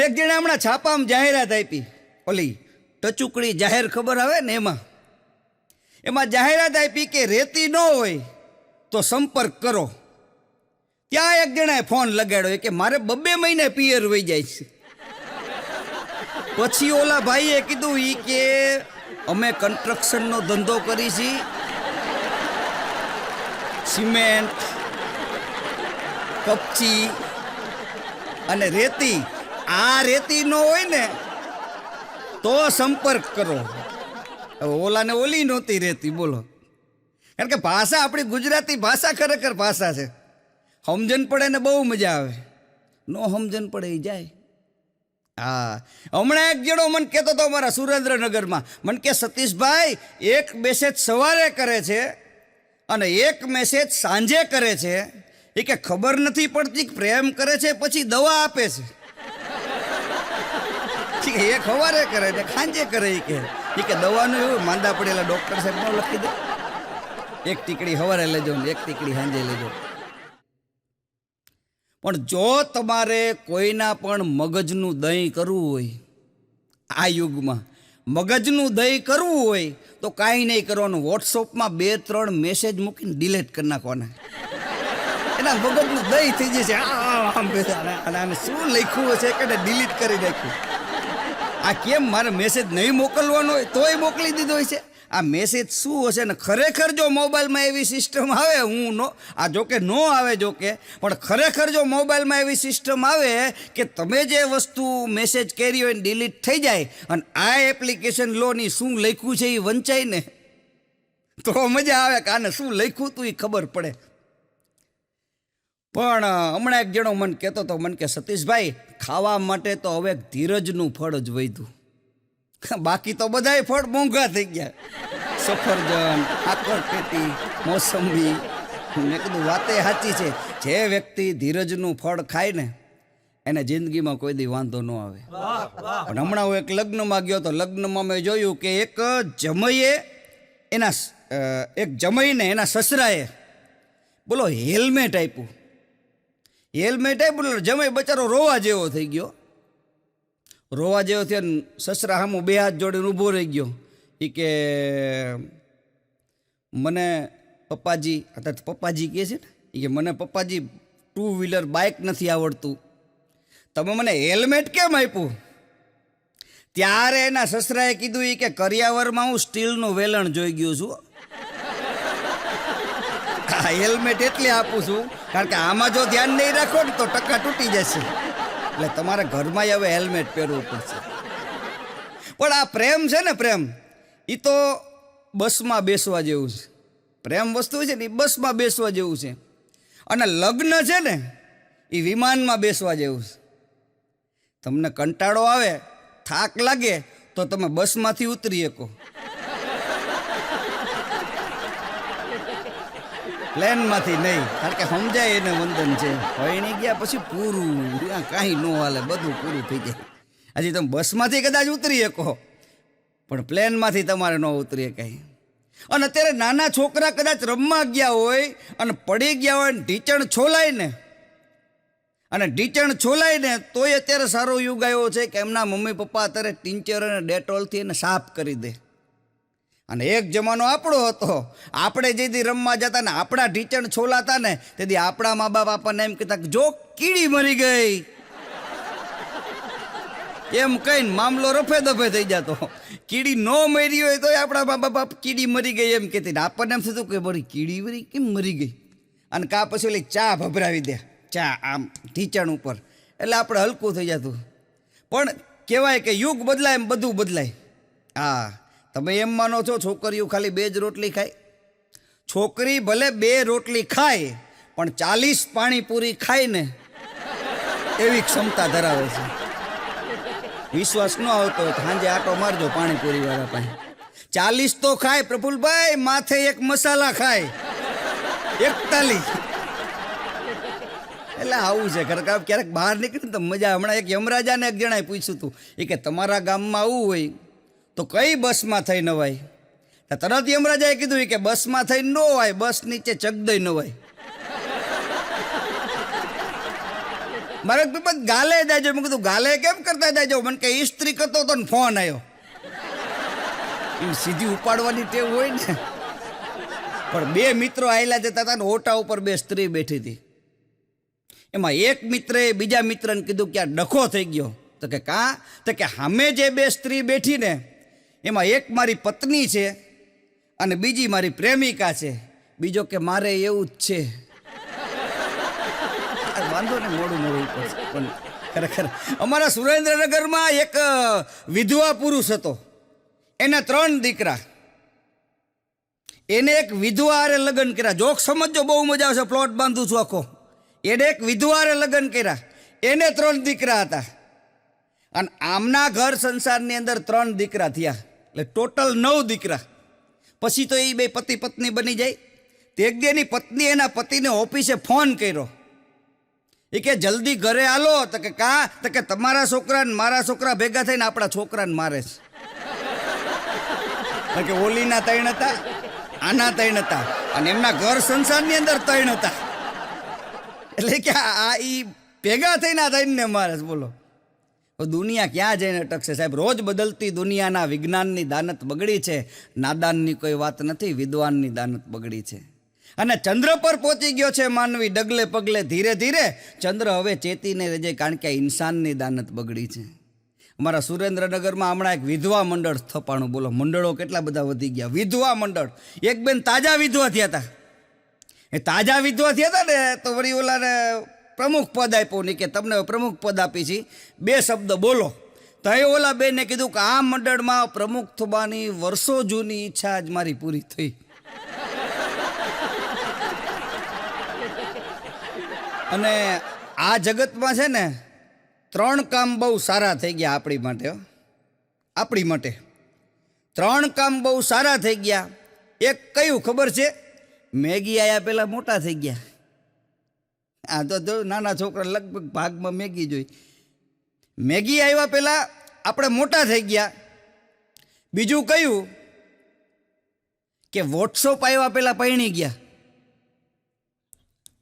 એક જણા હમણાં છાપામાં જાહેરાત આપી. ઓલી ટચુકડી જાહેર ખબર આવે ને એમાં? એમાં જાહેરાત આપી કે રેતી ન હોય તો સંપર્ક કરો. ત્યાં એક જણાએ ફોન લગાડ્યો કે મારે બબ્બે મહિને પિયર વહી જાય છે. પછી ઓલા ભાઈએ કીધું ઈ કે અમે કન્સ્ટ્રક્શનનો ધંધો કરી છીએ સિમેન્ટ, કપચી અને રેતી આ રેતી ન હોય ને, તો સંપર્ક કરો. ઓલાને ઓલી નહોતી રેતી, બોલો. કારણ કે ભાષા આપણી ગુજરાતી ભાષા ખરેખર ભાષા છે. સમજણ પડે ને બહુ મજા આવે. નો સમજણ પડે એ જાય. હા. હમણાં એક જણો મને કહેતો હતો અમારા સુરેન્દ્રનગરમાં, મને કે સતીશભાઈ, એક મેસેજ સવારે કરે છે અને એક મેસેજ સાંજે કરે છે. એ કે ખબર નથી પડતી પ્રેમ કરે છે, પછી દવા આપે છે. છે, સવારે કરે ને સાંજે કરે કે. એ કે દવાનું એવું માંદા પડેલા ડૉક્ટર સાહેબ લખી દે. એક ટીકડી સવારે લેજો ને એક ટીકડી સાંજે લેજો. પણ જો તમારે કોઈના પણ મગજનું દહીં કરવું હોય આ યુગમાં મગજનું દહીં કરવું હોય તો કાંઈ નહીં કરવાનું. વોટ્સઅપમાં બે ત્રણ મેસેજ મૂકીને ડિલેટ કરી નાખવાના. એના મગજનું દહીં થઈ જશે. આમ શું લખ્યું હશે? કે ડિલીટ કરી નાખ્યું. આ કેમ મારે મેસેજ નહીં મોકલવાનો હોય, તોય મોકલી દીધો હોય છે આ મેસેજ શું હશે ને ખરેખર જો મોબાઈલમાં એવી સિસ્ટમ આવે, હું નો આ જોકે ન આવે જોકે, પણ ખરેખર જો મોબાઈલમાં એવી સિસ્ટમ આવે કે તમે જે વસ્તુ મેસેજ કરી હોય ડિલીટ થઈ જાય, અને આ એપ્લિકેશન લોની શું લખ્યું છે એ વંચાય ને, તો મજા આવે કે આને શું લખ્યું તું એ ખબર પડે. પણ, હમણાં એક જણો મને કહેતો હતો મને કે, સતીશભાઈ ખાવા માટે તો હવે ધીરજનું ફળ જ વધ્યું. બાકી તો બધાય ફળ મોંઘા થઈ ગયા. સફરજન આકરપેટી મોસંબી. મેં કીધું, વાતે સાચી છે. જે વ્યક્તિ ધીરજનું ફળ ખાય ને, એને જિંદગીમાં કોઈ દી વાંધો ન આવે. પણ હમણાં હું એક લગ્નમાં ગયો તો લગ્નમાં મેં જોયું કે એક જમઈએ એના એક જમઈને એના સસરાએ બોલો, હેલ્મેટ આપ્યું. હેલ્મેટ આપ્યું જમાઈ બચારો રોવા જેવો થઈ ગયો. રોવા જેવો થયો સસરા હામો બે હાથ જોડીને ઊભો રહી ગયો. એ કે, મને પપ્પાજી અત્યારે પપ્પાજી કહે છે ને એ કે, મને પપ્પાજી ટુ વ્હીલર બાઇક નથી આવડતું. તમે મને હેલ્મેટ કેમ આપ્યું? ત્યારે એના સસરાએ કીધું એ કે, કરિયાવરમાં હું સ્ટીલનું વેલણ જોઈ ગયું છું. હેલ્મેટ એટલે આપું છું, કારણ કે આમાં જો ધ્યાન નહીં રાખો ને તો ટકા તૂટી જશે. એટલે તમારે ઘરમાં હવે હેલ્મેટ પહેરવું પડશે. પણ આ પ્રેમ છે ને પ્રેમ એ તો બસમાં બેસવા જેવું છે. પ્રેમ વસ્તુ છે ને એ બસમાં બેસવા જેવું છે. અને લગ્ન છે ને એ વિમાનમાં બેસવા જેવું છે. તમને કંટાળો આવે, થાક લાગે, તો તમે બસમાંથી ઉતરી શકો. પ્લેનમાંથી નહીં. કારણ કે સમજાય એને વંદન છે. ભણી ગયા પછી પૂરું. કાંઈ ન હાલે. બધું પૂરું થઈ જાય. હજી તમે બસમાંથી કદાચ ઉતરી શકો. પણ પ્લેનમાંથી તમારે ન ઉતરીએ કાંઈ. અને અત્યારે નાના છોકરા કદાચ રમવા ગયા હોય અને પડી ગયા હોય ને ઢીચણ છોલાય ને. અને ઢીચણ છોલાય ને તોય અત્યારે સારો યુગ આવ્યો છે કે એમના મમ્મી પપ્પા અત્યારે ટિંચર અને ડેટોલથી એને સાફ કરી દે. અને એક જમાનો આપણો હતો. આપણે જે દી રમવા જતા ને આપણા ઢીચણ છોલાતા ને તેથી આપણા મા બાપ આપણને એમ કહેતા જો કીડી મરી ગઈ. એમ કહીને મામલો રફે દફે થઈ જતો. કીડી ન મરી હોય તોય આપણા મા બાપ કીડી મરી ગઈ એમ કહેતી. આપણને એમ થતું કે બરી કીડી મરી કેમ મરી ગઈ? અને કા પછી ઓલી ચા ભભરાવી દે. ચા આમ ઢીચણ ઉપર. એટલે આપણે હલકું થઈ જતું. પણ કહેવાય કે યુગ બદલાય એમ બધું બદલાય. હા. તમે એમ માનો છો, છોકરીઓ ખાલી બે જ રોટલી ખાય? છોકરી ભલે બે રોટલી ખાય, પણ ચાલીસ પાણીપુરી ખાય ને, એવી ક્ષમતા ધરાવે છે. વિશ્વાસ ન આવતો સાંજે આટો મારજો પાણીપુરી વાળા પાસે. ચાલીસ તો ખાય, પ્રફુલભાઈ, માથે એક મસાલા ખાય. એકતાલીસ. એટલે આવું છે ખરેખર ક્યારેક બહાર નીકળે તો મજા, હમણાં એક યમરાજાને એક જણાએ પૂછ્યું હતું, એ કે તમારા ગામમાં આવું હોય તો કઈ બસમાં થઈ નવાય? તરત યમરાજાએ કીધું કે બસમાં થઈ ન હોય બસ નીચે ચગદઈ નવાય. મારે પીપત ગાલે જાજો મેં કીધું, ગાલે કેમ કરતા જાજો મને કે ઇસ્ત્રી કરતો તો ને ફોન આવ્યો એ સીધી ઉપાડવાની ટેવ હોય ને. પણ બે મિત્રો આવેલા જતા હતા ને ઓટા ઉપર બે સ્ત્રી બેઠી હતી. એમાં એક મિત્રે બીજા મિત્રને કીધું કે આ ડખો થઈ ગયો. તો કે, કા? તો કે સામે જે બે સ્ત્રી બેઠી ને એમાં એક મારી પત્ની છે અને બીજી મારી પ્રેમિકા છે. બીજો કે મારે એવું જ છે. વાંધો ને મોડું મોડું પણ ખરેખર અમારા સુરેન્દ્રનગરમાં એક વિધવા પુરુષ હતો. એના ત્રણ દીકરા. એને એક વિધવારે લગ્ન કર્યા. જોક સમજો બહુ મજા આવશે, પ્લોટ બાંધું છું આખો. એને એક વિધવારે લગ્ન કર્યા. એને ત્રણ દીકરા હતા. અને આમના ઘર સંસારની અંદર ત્રણ દીકરા થયા. એટલે ટોટલ નવ દીકરા. પછી તો એ બે પતિ પત્ની બની જાય. તે એક પત્ની, એના પતિને ઓફિસે ફોન કર્યો. એ કે, જલ્દી ઘરે આલો. તો કે, કા? તો કે, તમારા છોકરા ને મારા છોકરા ભેગા થઈને આપણા છોકરાને મારે છે. કે, ઓલીના ત્રણ હતા, આના ત્રણ હતા અને એમના ઘર સંસારની અંદર ત્રણ હતા. એટલે કે, આ ઈ ભેગા થઈને આ તૈણને મારે બોલો. તો દુનિયા ક્યાં જઈને અટકશે? સાહેબ, રોજ બદલતી દુનિયાના વિજ્ઞાનની દાનત બગડી છે. નાદાનની કોઈ વાત નથી, વિદ્વાનની દાનત બગડી છે. અને ચંદ્ર પર પહોંચી ગયો છે માનવી, ડગલે પગલે ધીરે ધીરે. ચંદ્ર હવે ચેતીને રહેજે કારણ કે ઇન્સાનની દાનત બગડી છે. અમારા સુરેન્દ્રનગરમાં હમણાં એક વિધવા મંડળ સ્થપાણું. બોલો, મંડળો કેટલા બધા વધી ગયા? વિધવા મંડળ. એક બેન તાજા વિધવા થયા હતા. એ તાજા વિધવા થયા હતા ને, તો વળી ઓલાને પ્રમુખ પદ આપ્યું નહીં કે તમને પ્રમુખ પદ આપી છે. બે શબ્દ બોલો. તો એ ઓલા બેને કીધું કે આ મંડળમાં પ્રમુખ થવાની વર્ષો જૂની ઈચ્છા જ મારી પૂરી થઈ. અને આ જગતમાં છે ને, ત્રણ કામ બહુ સારા થઈ ગયા આપણી માટે આપણી માટે. ત્રણ કામ બહુ સારા થઈ ગયા. એક કયું ખબર છે? મેગી આયા પહેલાં મોટા થઈ ગયા. આ તો જો નાના છોકરા લગભગ ભાગમાં મેગી જોઈ. મેગી આવ્યા પહેલાં આપણે મોટા થઈ ગયા. બીજું કયું કે વોટ્સઅપ આવ્યા પહેલાં પૈણી ગયા.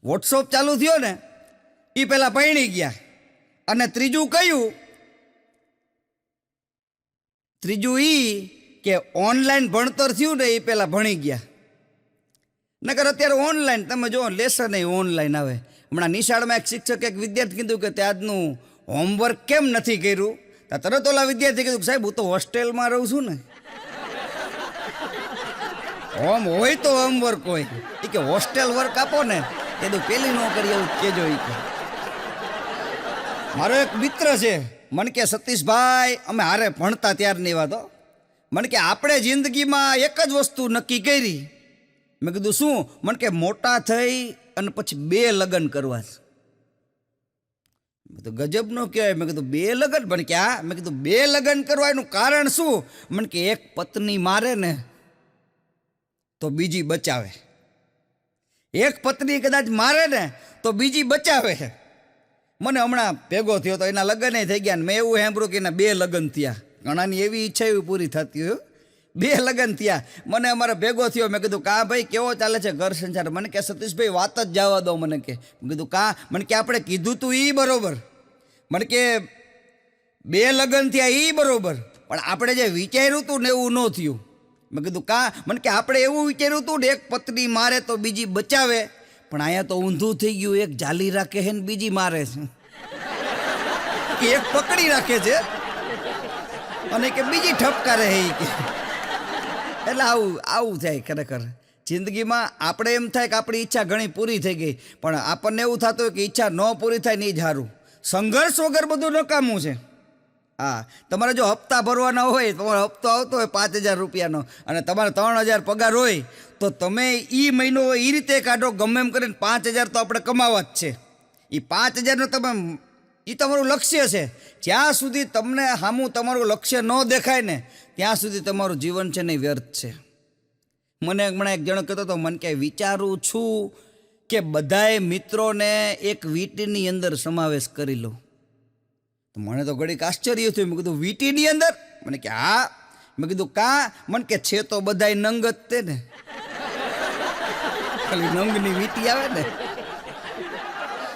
વોટ્સઅપ ચાલુ થયો ને એ પહેલાં પૈણી ગયા. અને ત્રીજું કયું, ત્રીજું એ કે ઓનલાઈન ભણતર થયું ને એ પહેલાં ભણી ગયા. નકર અત્યારે ઓનલાઈન તમે જો લેસન ઓનલાઈન આવે. હમણાં નિશાળમાં એક શિક્ષકે એક વિદ્યાર્થી કીધું કે તે આજનું હોમવર્ક કેમ નથી કર્યું? તરત ઓલા વિદ્યાર્થી કીધું સાહેબ, હું તો હોસ્ટેલમાં રહું છું ને. હોમ હોય તો હોમવર્ક હોય. એ કે હોસ્ટેલ વર્ક આપો ને. એ તો પેલી ન કરી એવું કેજો એ કે. મારો એક મિત્ર છે. મને કે, સતીશભાઈ, અમે હારે ભણતા ત્યારની વાત મને કે, આપણે જિંદગીમાં એક જ વસ્તુ નક્કી કરી. મેં કીધું, શું? મને કે, મોટા થઈ અને પછી બે લગ્ન કરવા મેં કીધું ગજબનો કહેવાય. મેં કીધું, બે લગ્ન? પણ કે મેં કીધું, બે લગ્ન કરવા એનું કારણ શું? મને કે, એક પત્ની મારે ને તો બીજી બચાવે. એક પત્ની કદાચ મારે ને તો બીજી બચાવે. મને હમણાં ભેગો થયો તો એના લગ્ન થઈ ગયા ને મેં એવું સાંભળ્યું કે એના બે લગ્ન થયા. ઘણાની એવી ઈચ્છા એવી પૂરી થતી હોય. બે લગ્ન થયા. મને અમારે ભેગો થયો. મેં કીધું, કા ભાઈ, કેવો ચાલે છે ઘર સંસાર? મને કે, સતીશભાઈ, વાત જ જવા દો મને કે. મેં કીધું, કા? મને કે, આપણે કીધું તું એ બરોબર. મને કે, બે લગ્ન થયા એ બરોબર. પણ આપણે જે વિચાર્યું હતું ને એવું ન થયું. મેં કીધું, કા? મને કે, આપણે એવું વિચાર્યું હતું ને એક પત્ની મારે તો બીજી બચાવે. પણ અહીંયા તો ઊંધું થઈ ગયું. એક જાલી રાખે છે ને બીજી મારે છે. એક પકડી રાખે છે. અને કે બીજી ઠપકારે ઈ કે. એટલે આવું આવું થાય ખરેખર. જિંદગીમાં આપણે એમ થાય કે આપણી ઈચ્છા ઘણી પૂરી થઈ ગઈ, પણ આપણને એવું થતું હોય કે ઈચ્છા ન પૂરી થાય નહીં જ સારું સંઘર્ષ વગર બધું નકામું છે. હા, તમારે જો હપ્તા ભરવાના હોય, તમારો હપ્તો આવતો હોય પાંચ હજાર રૂપિયાનો, અને તમારે ત્રણ હજાર પગાર હોય, તો તમે એ મહિનો એ રીતે કાઢો, ગમે એમ કરીને પાંચ હજાર તો આપણે કમાવા જ છે. એ પાંચ હજારનો તમે એ તમારું લક્ષ્ય છે. જ્યાં સુધી તમને સામું તમારું લક્ષ્ય ન દેખાય ને, ત્યાં સુધી તમારું જીવન છે ને વ્યર્થ છે. મને હમણાં એક જણ કહેતો હતો, મને કે વિચારું છું કે બધાએ મિત્રોને એક વીટીની અંદર સમાવેશ કરી લો તો મને તો ઘડીક આશ્ચર્ય થયું. મેં કીધું, વીટીની અંદર? મને કે, હા. મેં કીધું, કા? મને કે, છે તો બધાય નંગ જ તે ને. ખાલી નંગની વીટી આવે ને.